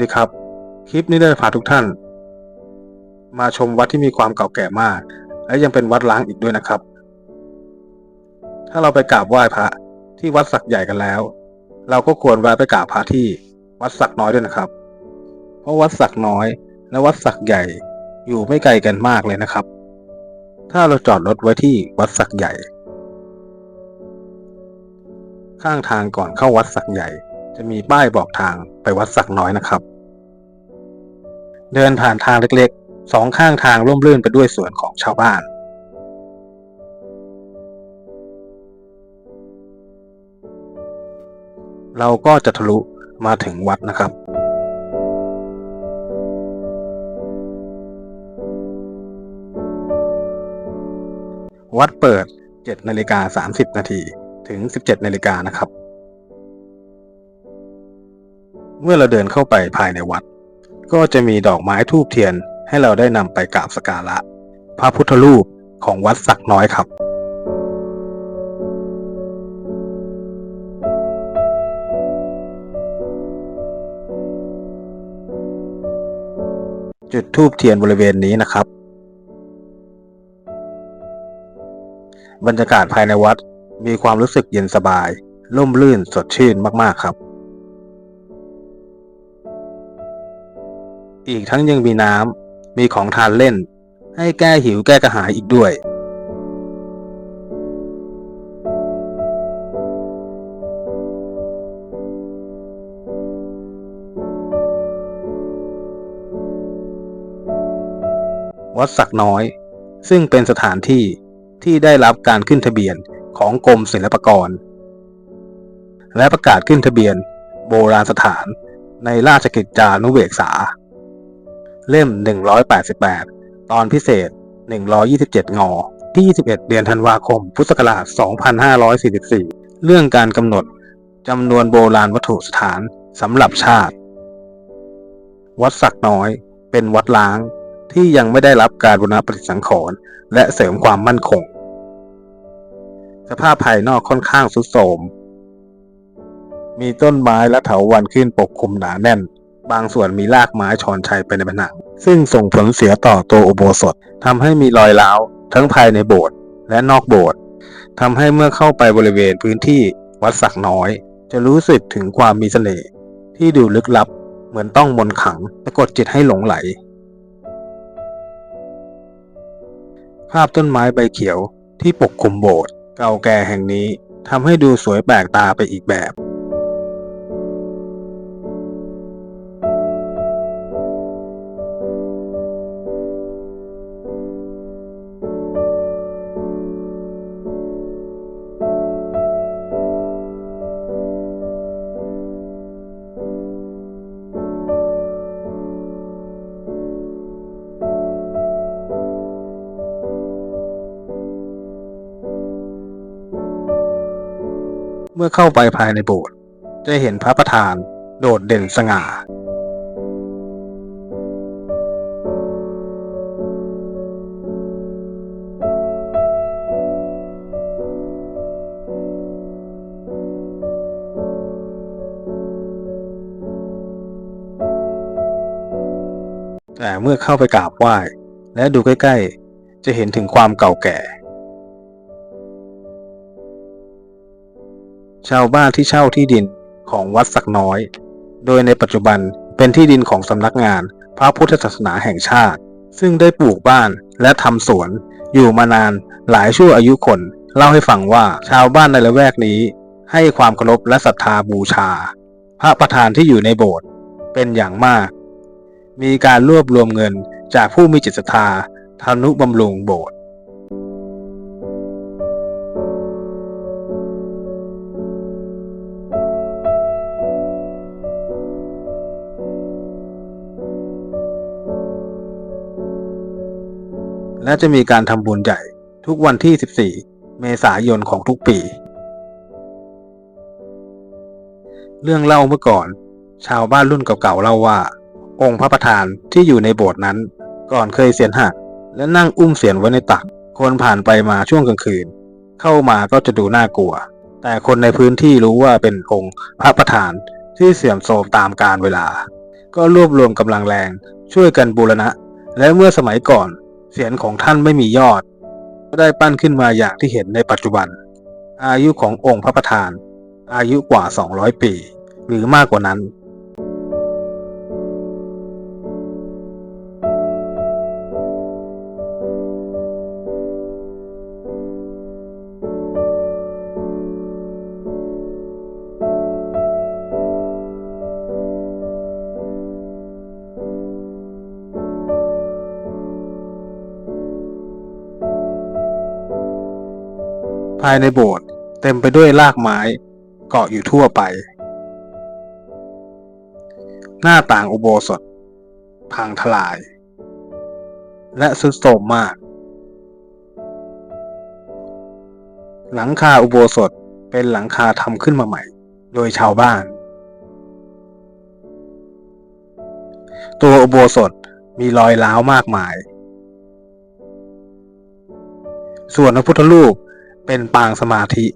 ดีครับ คลิปนี้ได้พาทุกท่าน มาชมวัดที่มีความเก่าแก่มาก และยังเป็นวัดล้างอีกด้วยนะครับ ถ้าเราไปกราบไหว้พระที่วัดสักใหญ่กันแล้ว เราก็ควรแวะไปกราบพระที่วัดสักน้อยด้วยนะครับ เพราะวัดสักน้อย และวัดสักใหญ่อยู่ไม่ไกลกันมากเลยนะครับ ถ้าเราจอดรถไว้ที่วัดสักใหญ่ ข้างทางก่อนเข้าวัดสักใหญ่ จะมีป้ายบอกทางไปวัดสักน้อยนะครับ เดินผ่านทางเล็กๆ สองข้างทางร่มรื่นไปด้วยสวนของชาวบ้าน เราก็จะทะลุมาถึงวัดนะครับวัดเปิด 7 นาฬิกา 30 นาที ถึง 17 นาฬิกานะครับ เมื่อเราเดินเข้าไปภายในวัด ก็จะมีดอกไม้ทูบเทียนให้เราได้นำไปกราบสกการะ พระพุทธรูปของวัดสักน้อยครับจุดทูบเทียนบริเวณนี้นะครับ บรรยากาศภายในวัดมีความรู้สึกเย็นสบาย ร่มรื่นสดชื่นมาก ๆ ครับ อีกทั้งยังมีน้ำ มีของทานเล่น ให้แก้หิวแก้กระหายอีกด้วย วัดสักน้อย ซึ่งเป็นสถานที่ที่ได้รับการขึ้นทะเบียนของกรมศิลปากร และประกาศขึ้นทะเบียนโบราณสถานในราชกิจจานุเบกษา เล่ม 188 ตอนพิเศษ 127 งอ ที่ 21 เดือนธันวาคม พุทธศักราช 2544 เรื่องการกำหนดจำนวนโบราณวัตถุสถานสำหรับชาติ วัดสักน้อยเป็นวัดล้างที่ยังไม่ได้รับการบูรณะปฏิสังขรณ์และเสริมความมั่นคง สภาพภายนอกค่อนข้างสุดโทรมมีต้นไม้และเถาวัลย์ขึ้นปกคลุมหนาแน่น บางส่วนมีรากไม้ชอนชัยไปในผนังซึ่งส่งผลเสียต่อตัวอุโบสถทำให้มีรอยร้าวทั้งภายในโบสถ์และนอกโบสถ์ทำให้เมื่อเข้าไปบริเวณพื้นที่วัดสักน้อย จะรู้สึกถึงความมีเสน่ห์ที่ดูลึกลับ เหมือนต้องมนต์ขังสะกดจิตให้หลงไหล ภาพต้นไม้ใบเขียวที่ปกคลุมโบสถ์เก่าแก่แห่งนี้ทำให้ดูสวยแปลกตาไปอีกแบบ เมื่อเข้าไปภายในโบสถ์จะเห็นพระประธานโดดเด่นสง่า แต่เมื่อเข้าไปกราบไหว้ และดูใกล้ ๆ จะเห็นถึงความเก่าแก่ ชาวบ้านที่เช่าที่ดินของวัดสักน้อย โดยในปัจจุบันเป็นที่ดินของสำนักงานพระพุทธศาสนาแห่งชาติ ซึ่งได้ปลูกบ้านและทำสวน อยู่มานานหลายชั่วอายุคน เล่าให้ฟังว่าชาวบ้านในละแวกนี้ ให้ความเคารพและศรัทธาบูชา พระประธานที่อยู่ในโบสถ์เป็นอย่างมาก มีการรวบรวมเงินจากผู้มีจิตศรัทธาทานุบำรุงโบสถ์ และจะมีการทำบุญใหญ่ทุกวันที่ 14 เมษายนของทุกปี เรื่องเล่าเมื่อก่อน ชาวบ้านรุ่นเก่าๆเล่าว่า องค์พระประธานที่อยู่ในโบสถ์นั้น ก่อนเคยเสียนหักและนั่งอุ้มเสียนไว้ในตัก คนผ่านไปมาช่วงกลางคืน เข้ามาก็จะดูน่ากลัว แต่คนในพื้นที่รู้ว่าเป็นองค์พระประธานที่เสื่อมโทรมตามกาลเวลา ก็รวบรวมกำลังแรงช่วยกันบูรณะ และเมื่อสมัยก่อน เสียนของท่านไม่มียอด ก็ได้ปั้นขึ้นมาอย่างที่เห็นในปัจจุบัน อายุขององค์พระประธาน อายุกว่า 200 ปี หรือมากกว่านั้น ภายในโบสถ์เต็มไปด้วยรากไม้เกาะอยู่ทั่วไป หน้าต่างอุโบสถ พังทลาย และสุดโทรมมาก หลังคาอุโบสถเป็นหลังคาทำขึ้นมาใหม่ โดยชาวบ้าน ตัวอุโบสถมีรอยร้าวมากมาย ส่วนพระพุทธรูป เป็นปางสมาธิ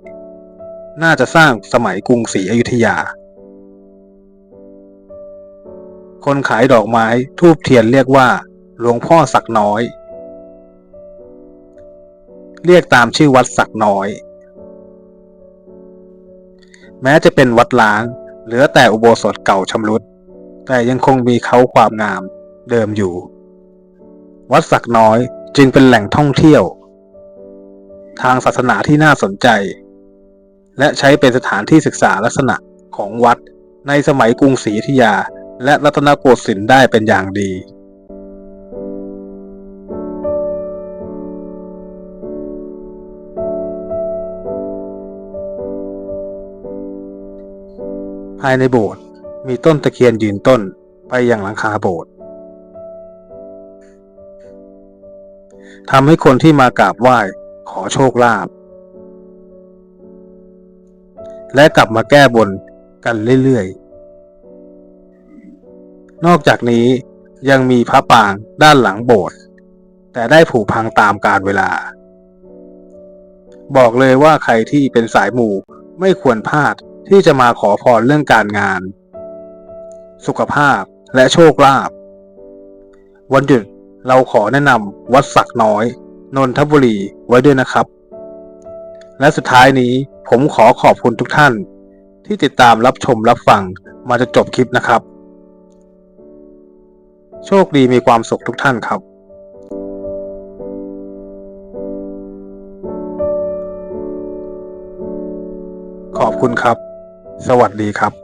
น่าจะสร้างสมัยกรุงศรีอยุธยา คนขายดอกไม้ทูบเทียนเรียกว่า หลวงพ่อสักน้อย เรียกตามชื่อวัดสักน้อย แม้จะเป็นวัดล้าง เหลือแต่อุโบสถเก่าชำรุด แต่ยังคงมีเขาความงามเดิมอยู่ วัดสักน้อยจึงเป็นแหล่งท่องเที่ยว ทางศาสนาที่น่าสนใจ และใช้เป็นสถานที่ศึกษาลักษณะของวัดในสมัยกรุงศรีอยุธยา และรัตนโกสินทร์ได้เป็นอย่างดีภายในโบสถ์มีต้นตะเคียนยืนต้นไปยังหลังคาโบสถ์ทำให้คนที่มากราบไหว้ ขอโชคลาภและกลับมาแก้บนกันเรื่อยๆ นอกจากนี้ยังมีพระปางด้านหลังโบสถ์แต่ได้ผุพังตามกาลเวลา บอกเลยว่าใครที่เป็นสายหมูไม่ควรพลาดที่จะมาขอพรเรื่องการงาน สุขภาพและโชคลาภวันหยุดเราขอแนะนำวัดสักน้อย นนทบุรีไว้ด้วยนะครับ และสุดท้ายนี้ผมขอขอบคุณทุกท่าน ที่ติดตามรับชมรับฟังมาจนจบคลิปนะครับ โชคดีมีความสุขทุกท่านครับขอบคุณครับ สวัสดีครับ